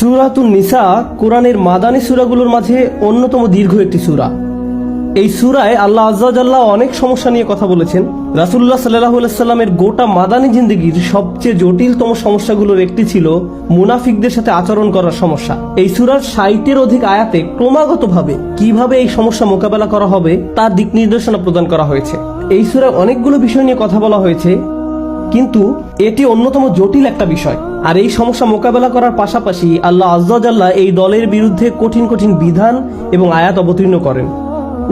সুরাতুন নিসা কোরআনের মাদানী সুরাগুলোর মাঝে অন্যতম দীর্ঘ একটি সুরা। এই সুরায় আল্লাহ আজ্লাহ অনেক সমস্যা নিয়ে কথা বলেছেন। রাসুল্লাহ সাল্লাহ সাল্লামের গোটা মাদানী জিন্দগির সবচেয়ে জটিলতম সমস্যাগুলোর একটি ছিল মুনাফিকদের সাথে আচরণ করার সমস্যা। এই সুরার ষাটের অধিক আয়াতে ক্রমাগতভাবে কীভাবে এই সমস্যা মোকাবেলা করা হবে তার দিক নির্দেশনা প্রদান করা হয়েছে। এই সুরায় অনেকগুলো বিষয় নিয়ে কথা বলা হয়েছে, কিন্তু এটি অন্যতম জটিল একটা বিষয়। আর এই সমস্যা মোকাবেলা করার পাশাপাশি আল্লাহ আজ্লাহ এই দলের বিরুদ্ধে কঠিন কঠিন বিধান এবং আয়াত অবতীর্ণ করেন।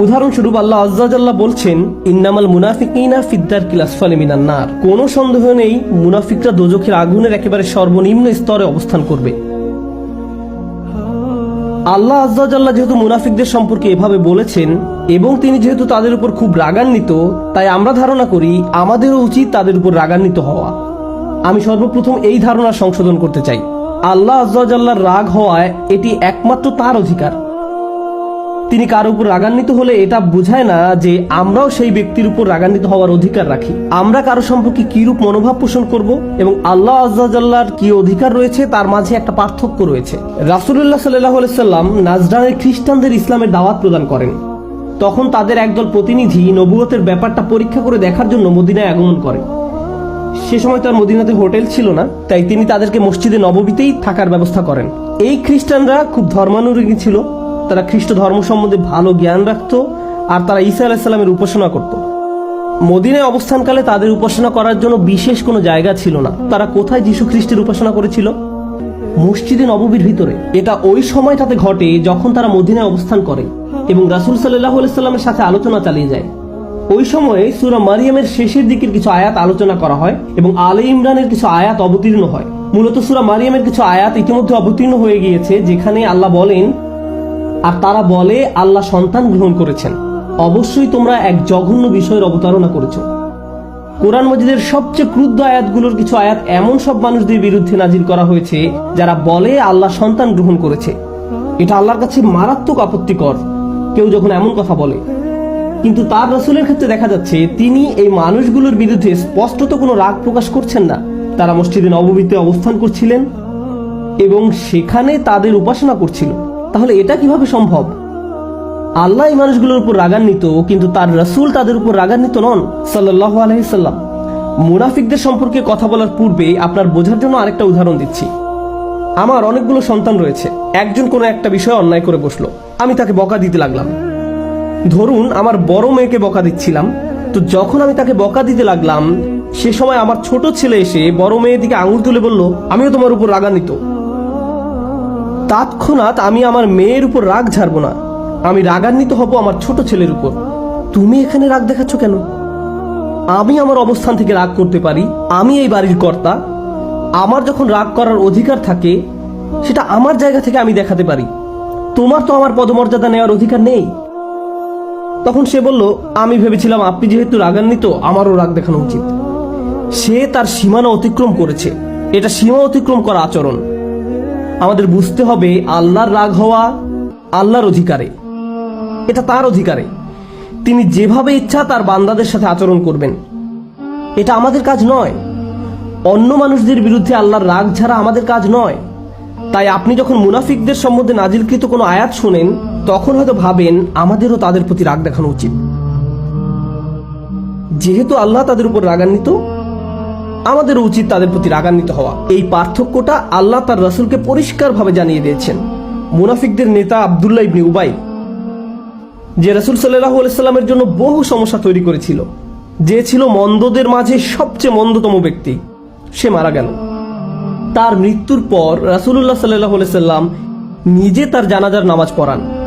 উদাহরণস্বরূপ আল্লাহ আজ্লাহ বলছেন, ইন্নামাল মুনাফিকিনা ফিদ্দার কিলাসফালে মিনান্নার কোনো সন্দেহ নেই, মুনাফিকরা দোজখের আগুনের একেবারে সর্বনিম্ন স্তরে অবস্থান করবে। আল্লাহ আজ্লাহ যেহেতু মুনাফিকদের সম্পর্কে এভাবে বলেছেন এবং তিনি যেহেতু তাদের উপর খুব রাগান্বিত, তাই আমরা ধারণা করি আমাদেরও উচিত তাদের উপর রাগান্বিত হওয়া। আমি সর্বপ্রথম এই ধারণা সংশোধন করতে চাই। আল্লাহ আজ্লাহর রাগ হওয়ায় এটি একমাত্র তার অধিকার। তিনি কার উপর রাগান্বিত হলে এটা বোঝায় না যে আমরাও সেই ব্যক্তির উপর রাগান্বিত হওয়ার অধিকার রাখি। আমরা কারও সম্পর্কে কিরূপ মনোভাব পোষণ করব এবং আল্লাহ আজ্লাহর কি অধিকার রয়েছে তার মাঝে একটা পার্থক্য রয়েছে। রাসুল্লাহ সাল্লাহ সাল্লাম নাজরানের খ্রিস্টানদের ইসলামের দাওয়াত প্রদান করেন। তখন তাদের একদল প্রতিনিধি নবুয়তের ব্যাপারটা পরীক্ষা করে দেখার জন্য মদিনায় আগমন করে সে সময় তার মদিনাতে হোটেল ছিল না, তাই তিনি তাদেরকে মসজিদে নববীতেই থাকার ব্যবস্থা করেন। এই খ্রিস্টানরা খুব ধর্মানুরাগী ছিল, তারা খ্রিস্ট ধর্ম সম্বন্ধে ভালো জ্ঞান রাখত আর তারা ঈসা আলাহিসাল্লামের উপাসনা করত। মদিনায় অবস্থানকালে তাদের উপাসনা করার জন্য বিশেষ কোনো জায়গা ছিল না। তারা কোথায় যীশু খ্রিস্টের উপাসনা করেছিল? মসজিদে নববীর ভিতরে। এটা ওই সময়টাতে ঘটে যখন তারা মদিনায় অবস্থান করে এবং রাসুল সাল্লাহ সাল্লামের সাথে আলোচনা চালিয়ে যায়। ওই সময়ে সুরা মারিয়ামের শেষের দিকের কিছু আয়াত আলোচনা করা হয় এবং আলে ইমরানের কিছু আয়াত অবতীর্ণ হয়। মূলত সুরা মারিয়ামের কিছু আয়াত ইতিমধ্যে অবতীর্ণ হয়ে গিয়েছে, যেখানে আল্লাহ বলেন, আর তারা বলে, আল্লাহ সন্তান গ্রহণ করেছেন। অবশ্যই তোমরা এক জঘন্য বিষয়ের অবতারণা করেছ। কোরআন মজিদের সবচেয়ে ক্রুদ্ধ আয়াতগুলোর কিছু আয়াত এমন সব মানুষদের বিরুদ্ধে নাজিল করা হয়েছে, যারা বলে, আল্লাহ সন্তান গ্রহণ করেছে। এটা আল্লাহর কাছে মারাত্মক আপত্তিকর। কেউ যখন এমন কথা বলে কিন্তু তার রসুলের ক্ষেত্রে দেখা যাচ্ছে, তিনি এই মানুষগুলোর বিরুদ্ধে স্পষ্টত কোনো রাগ প্রকাশ করছেন না। তারা মসজিদে নবমীতে অবস্থান করছিলেন এবং সেখানে তাদের উপাসনা করছিল। তাহলে এটা কীভাবে সম্ভব? আল্লাহ এই মানুষগুলোর উপর রাগান্বিত, কিন্তু তার রসুল তাদের উপর রাগান্বিত নন সাল্লাহ আলহিসাল্লাম মুনাফিকদের সম্পর্কে কথা বলার পূর্বে আপনার বোঝার জন্য আরেকটা উদাহরণ দিচ্ছি। আমার অনেকগুলো সন্তান রয়েছে। একজন কোনো একটা বিষয়ে অন্যায় করে বসল। আমি তাকে বকা দিতে লাগলাম। ধরুন, আমার বড় মেয়েকে বকা দিচ্ছিলাম। তো যখন আমি তাকে বকা দিতে লাগলাম, সে সময় আমার ছোট ছেলে এসে বড় মেয়ের দিকে আঙুল তুলে বলল, আমিও তোমার উপর রাগান্বিত। তৎক্ষণাৎ আমি আমার মেয়ের উপর রাগ ঝাড়বো না। আমি রাগান্বিত হব আমার ছোট ছেলের উপর। তুমি এখানে রাগ দেখাচ্ছ কেন? আমি আমার অবস্থান থেকে রাগ করতে পারি। আমি এই বাড়ির কর্তা। আমার যখন রাগ করার অধিকার থাকে, সেটা আমার জায়গা থেকে আমি দেখাতে পারি। তোমার তো আমার পদমর্যাদা নেওয়ার অধিকার নেই। তখন সে বলল, আমি ভেবেছিলাম আপনি যেহেতু রাগান্বিত, আমারও রাগ দেখানো উচিত। সে তার সীমানা অতিক্রম করেছে। এটা সীমা অতিক্রম করা আচরণ। আমাদের বুঝতে হবে, আল্লাহর রাগ হওয়া আল্লাহর অধিকারে। এটা তার অধিকারে। তিনি যেভাবে ইচ্ছা তার বান্দাদের সাথে আচরণ করবেন। এটা আমাদের কাজ নয়। অন্য মানুষদের বিরুদ্ধে আল্লাহর রাগ ছাড়া আমাদের কাজ নয়। তাই আপনি যখন মুনাফিকদের সম্বন্ধে নাজিলকৃত কোনো আয়াত শোনেন তখন হয়তো ভাবেন আমাদেরও তাদের প্রতি রাগ দেখানো উচিত। যেহেতু আল্লাহ তাদের উপর রাগান্বিত আমাদের উচিত তাদের প্রতি রাগান্বিত হওয়া। এই পার্থক্যটা আল্লাহ তার রসুলকে পরিষ্কারভাবে জানিয়ে দিয়েছেন। মুনাফিকদের নেতা আবদুল্লাহ ইবনি উবাই, যে রসুল সাল্লাহ সাল্লামের জন্য বহু সমস্যা তৈরি করেছিল, যে ছিল মন্দদের মাঝে সবচেয়ে মন্দতম ব্যক্তি, সে মারা গেল। তার মৃত্যুর পর রাসুল্লাহ সাল্লাহ সাল্লাম নিজে তার জানাজার নামাজ পড়ান।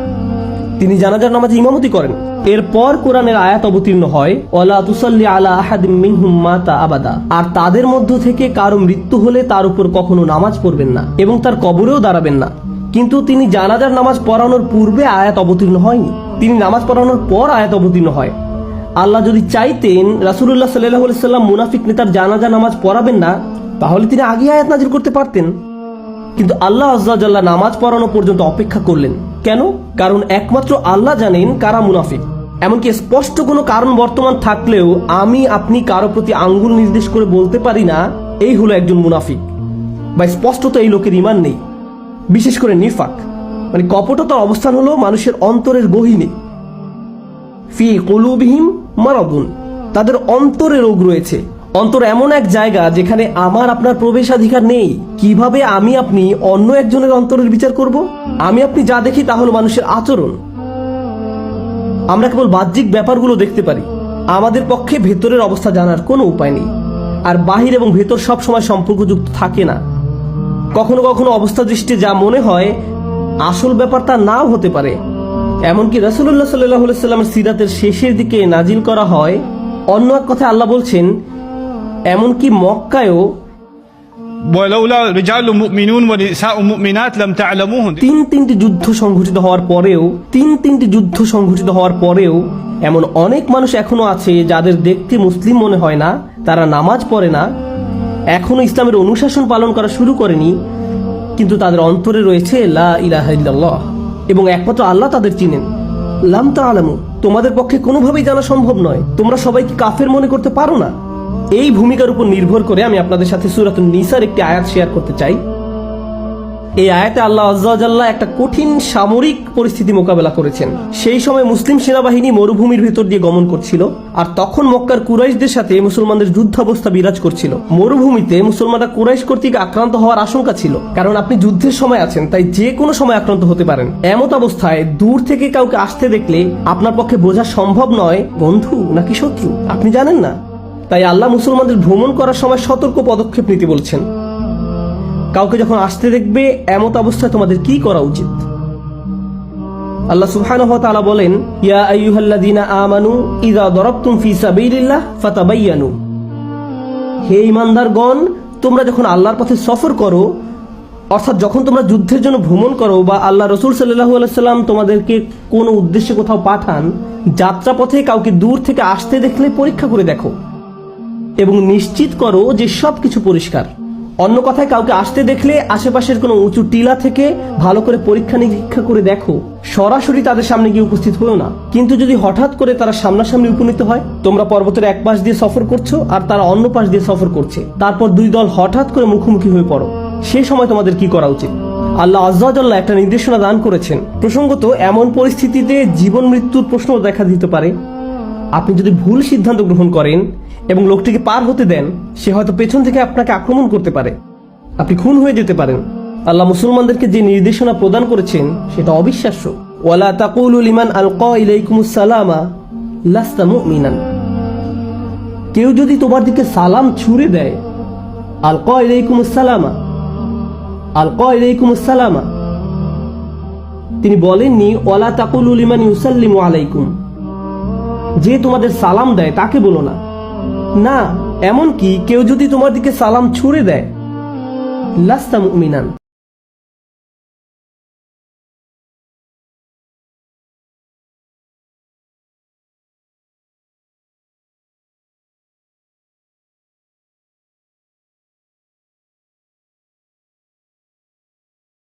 তিনি জানাজার নামাজে ইমামতি করেন। এরপর কোরআনের আয়াত অবতীর্ণ হয়, ওয়ালা তুসাল্লি আলা মিনহুম মাতা আবাদা। আর তাদের মধ্য থেকে কারও মৃত্যু হলে তার উপর কখনো নামাজ পড়বেন না এবং তার কবরেও দাঁড়াবেন না। কিন্তু তিনি জানাজার নামাজ পড়ানোর পূর্বে আয়াত অবতীর্ণ হয়নি। তিনি নামাজ পড়ানোর পর আয়াত অবতীর্ণ হয়। আল্লাহ যদি চাইতেন রাসুল্লাহ সাল্লাহ সাল্লাম মুনাফিক নেতার জানাজা নামাজ পড়াবেন না, তাহলে তিনি আগে আয়াত নাজির করতে পারতেন। কিন্তু আল্লাহ আজ্লাহ নামাজ পড়ানো পর্যন্ত অপেক্ষা করলেন। কেন? কারণ একমাত্র আল্লাহ জানেন কারা মুনাফিক। এমনকি স্পষ্ট কোনো কারণ বর্তমান থাকলেও আমি, আপনি কারও প্রতি আঙ্গুল নির্দেশ করে বলতে পারি না, এই হলো একজন মুনাফিক। বা স্পষ্টত এই লোকের ইমান নেই। বিশেষ করে নিফাক। মানে কপটতার অবস্থান হলো মানুষের অন্তরের গহিনে। ফি কলুবিহীম মারাদুন। তাদের অন্তরে রোগ রয়েছে। অন্তর এমন এক জায়গা যেখানে আমার আপনার প্রবেশাধিকার নেই। কীভাবে আমি আপনি অন্য একজনের অন্তরের বিচার করব? আমি আপনি যা দেখি তা হলো মানুষের আচরণ। আমরা কেবল বাহ্যিক ব্যাপারগুলো দেখতে পারি। আমাদের পক্ষে ভেতরের অবস্থা জানার কোনো উপায় নেই। আর বাহির এবং ভেতর সব সময় সম্পর্কযুক্ত থাকে না। কখনো কখনো অবস্থা দৃষ্টি যা মনে হয়, আসল ব্যাপার তা নাও হতে পারে। এমনকি রসুল্লাহ সাল্লাহ সাল্লামের সিরাতের শেষের দিকে নাজিল করা হয়। অন্য এক কথা আল্লাহ বলছেন এমনকি মক্কায়ও তিন তিনটি যুদ্ধ সংঘটিত হওয়ার পরেও তিন তিনটি যুদ্ধ সংঘটিত হওয়ার পরেও এমন অনেক মানুষ এখনও আছে যাদের দেখতে মুসলিম মনে হয় না তারা নামাজ পড়ে না এখনও ইসলামের অনুশাসন পালন করা শুরু করেনি কিন্তু তাদের অন্তরে রয়েছে লা ইলাহাল্লাহ এবং একমাত্র আল্লাহ তাদের চিনেন। লাম তা আলামু তোমাদের পক্ষে কোনোভাবেই জানা সম্ভব নয় তোমরা সবাইকে কাফের মনে করতে পারো না? এই ভূমিকার উপর নির্ভর করে আমি আপনাদের সাথে সুরাত নিসার একটি আয়াত শেয়ার করতে চাই। এই আয়াতে আল্লাহ আজ্লাহ একটা কঠিন সামরিক পরিস্থিতি মোকাবেলা করেছেন। সেই সময় মুসলিম সেনাবাহিনী মরুভূমির ভেতর দিয়ে গমন করছিল আর তখন মক্কার কুরাইশদের সাথে মুসলমানদের যুদ্ধাবস্থা বিরাজ করছিল। মরুভূমিতে মুসলমানরা কুরাইশ কর্তৃক আক্রান্ত হওয়ার আশঙ্কা ছিল, কারণ আপনি যুদ্ধের সময় আছেন, তাই যে কোনো সময় আক্রান্ত হতে পারেন। এমত অবস্থায় দূর থেকে কাউকে আসতে দেখলে আপনার পক্ষে বোঝা সম্ভব নয়, বন্ধু নাকি শত্রু? আপনি জানেন না? তাই আল্লাহ মুসলমানদের ভ্রমণ করার সময় সতর্ক পদক্ষেপ নিতে বলছেন। কাউকে যখন আসতে দেখবে, এমত অবস্থায় তোমাদের কি করা উচিত? আল্লাহ সুবহানাহু ওয়া বলেন, ইয়া আইয়ুহাল্লাযীনা আমানু ইযা দারাবতুম ফি সাবিলিল্লাহ ফাতাবায়ানু হে ঈমানদারগণ, তোমরা যখন আল্লাহর পথে সফর করো, অর্থাৎ যখন তোমরা যুদ্ধের জন্য ভ্রমণ করো বা আল্লাহ রসুল সাল্লাহু আলাইসাল্লাম তোমাদেরকে কোনো উদ্দেশ্যে কোথাও পাঠান, যাত্রাপথে কাউকে দূর থেকে আসতে দেখলে পরীক্ষা করে দেখো। এবং নিশ্চিত করো যে সব কিছু পরিষ্কার। অন্য কথায় কাউকে আসতে দেখলে আশেপাশের কোনো উঁচু টিলা থেকে ভালো করে পরীক্ষা নিরীক্ষা করে দেখো। সরাসরি তাদের সামনে গিয়ে উপস্থিত হয়েও না। কিন্তু যদি হঠাৎ করে তারা সামনাসামনি উপনীত হয়, তোমরা পর্বতের এক পাশ দিয়ে সফর করছ আর তারা অন্য পাশ দিয়ে সফর করছে। তারপর দুই দল হঠাৎ করে মুখোমুখি হয়ে পড়ো। সে সময় তোমাদের কি করা উচিত? আল্লাহ আজ্লাহ একটা নির্দেশনা দান করেছেন। প্রসঙ্গত, এমন পরিস্থিতিতে জীবন মৃত্যুর প্রশ্ন দেখা দিতে পারে। আপনি যদি ভুল সিদ্ধান্ত গ্রহণ করেন এবং লোকটিকে পার হতে দেন, সে হয়তো পেছন থেকে আপনাকে আক্রমণ করতে পারে। আপনি খুন হয়ে যেতে পারেন। আল্লাহ মুসলমানদেরকে যে নির্দেশনা প্রদান করেছেন, সেটা অবিশ্বাস্য। ওয়ালা তাকুলু লিমান আলকা ইলাইকুমুস সালামা লাস্তা মুমিনান। কেউ যদি তোমার দিকে সালাম ছুড়ে দেয়, আলকা ইলাইকুমুস সালামা, আলকা ইলাইকুমুস সালামা। তিনি বলেননি, ওয়ালা তাকুলু লিমান ইউসাল্লিমু আলাইকুম। যে তোমাদের সালাম দেয় তাকে বলো না। না এমন কি কেউ যদি তোমার দিকে সালাম ছুড়ে দেয়। লাস্তা মুমিনান।